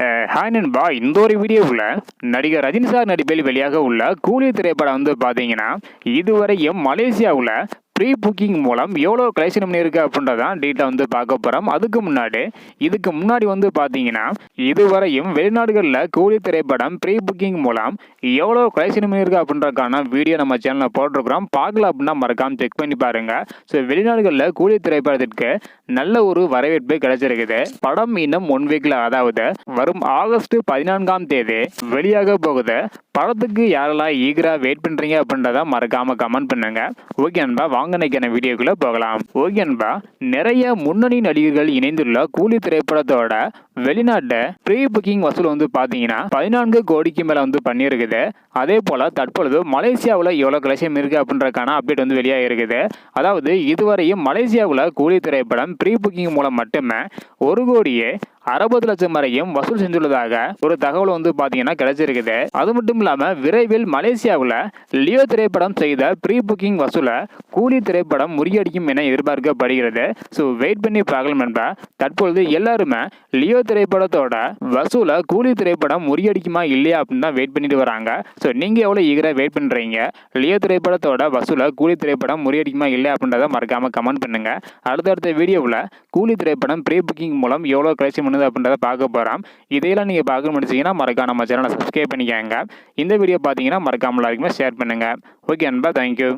அஹ், hi நண்பா. இந்த ஒரு வீடியோவில் நடிகர் ரஜினி சார் நடிப்பில் வெளியாக உள்ள கூலி திரைப்படம் வந்து பார்த்தீங்கன்னா இதுவரையும் மலேசியாவில் ப்ரீ புக்கிங் மூலம் எவ்வளோ கலெக்ஷன் பண்ணியிருக்கு அப்படின்றதான் டீட்டெயில் வந்து பார்க்க போகிறோம் அதுக்கு முன்னாடி இதுக்கு முன்னாடி வந்து பார்த்தீங்கன்னா இதுவரையும் வெளிநாடுகளில் கூலி திரைப்படம் ப்ரீ புக்கிங் மூலம் எவ்வளோ கலெக்ஷன் பண்ணியிருக்கு அப்படின்றதுக்கான வீடியோ நம்ம சேனலில் போட்டிருக்கிறோம். பார்க்கல அப்படின்னா மறக்காமல் செக் பண்ணி பாருங்கள் ஸோ வெளிநாடுகளில் கூலி திரைப்படத்திற்கு நல்ல ஒரு வரவேற்பு கிடைச்சிருக்குது. படம் இன்னும் ஒன் வீக்கில் அதாவது வரும் ஆகஸ்ட் பதினான்காம் தேதி வெளியாக போகுது. படத்துக்கு யாரெல்லாம் ஈகராக வெயிட் பண்ணுறீங்க அப்படின்றத மறக்காமல் கமெண்ட் பண்ணுங்க. ஓகே அன்பா வாங்க நினைக்கிற வீடியோக்குள்ளே போகலாம். ஓகே அன்பா நிறைய முன்னணி நடிகர்கள் இணைந்துள்ள கூலி திரைப்படத்தோட வெளிநாட்டு ப்ரீ புக்கிங் வசூல் வந்து பார்த்தீங்கன்னா பதினான்கு கோடிக்கு மேலே வந்து பண்ணியிருக்குது. அதே போல் தற்பொழுது மலேசியாவில் எவ்வளோ கலெக்ஷன் இருக்குது அப்படின்றக்கான அப்டேட் வந்து வெளியாக இருக்குது அதாவது இதுவரையும் மலேசியாவில் கூலி திரைப்படம் ப்ரீ புக்கிங் மூலம் மட்டுமே ஒரு கோடியே அறுபது லட்சம் வரையும் வசூல் செஞ்சுள்ளதாக ஒரு தகவல் வந்து பார்த்தீங்கன்னா கிடைச்சிருக்குது. அது மட்டும் இல்லாமல் விரைவில் மலேசியாவில் லியோ திரைப்படம் செய்த ப்ரீ புக்கிங் வசூலை கூலி திரைப்படம் முறியடிக்கும் என எதிர்பார்க்கப்படுகிறது. ஸோ வெயிட் பண்ணி பார்க்கலாம் நண்பா. தற்பொழுது எல்லாருமே லியோ திரைப்படத்தோட வசூலை கூலி திரைப்படம் முறியடிக்குமா இல்லையா அப்படின்னு தான் வெயிட் பண்ணிட்டு வராங்க. ஸோ நீங்கள் எவ்வளோ ஈகராக வெயிட் பண்ணுறீங்க லியோ திரைப்படத்தோட வசூலை கூலி திரைப்படம் முறியடிக்குமா இல்லையா அப்படின்றத மறக்காமல் கமெண்ட் பண்ணுங்க. அடுத்தடுத்த வீடியோவில் கூலி திரைப்படம் ப்ரீ புக்கிங் மூலம் எவ்வளோ கலெக்ஷன் பண்ணுது அப்படின்றத பார்க்க போகிறோம் இதையெல்லாம் நீங்கள் பார்க்க முடிச்சிங்கன்னா மறக்காம நம்ம சேனலை சப்ஸ்கிரைப் பண்ணிக்கோங்க. இந்த வீடியோ பார்த்தீங்கன்னா மறக்காமல் எல்லாருக்குமே ஷேர் பண்ணுங்கள் ஓகே அன்பா தேங்க்யூ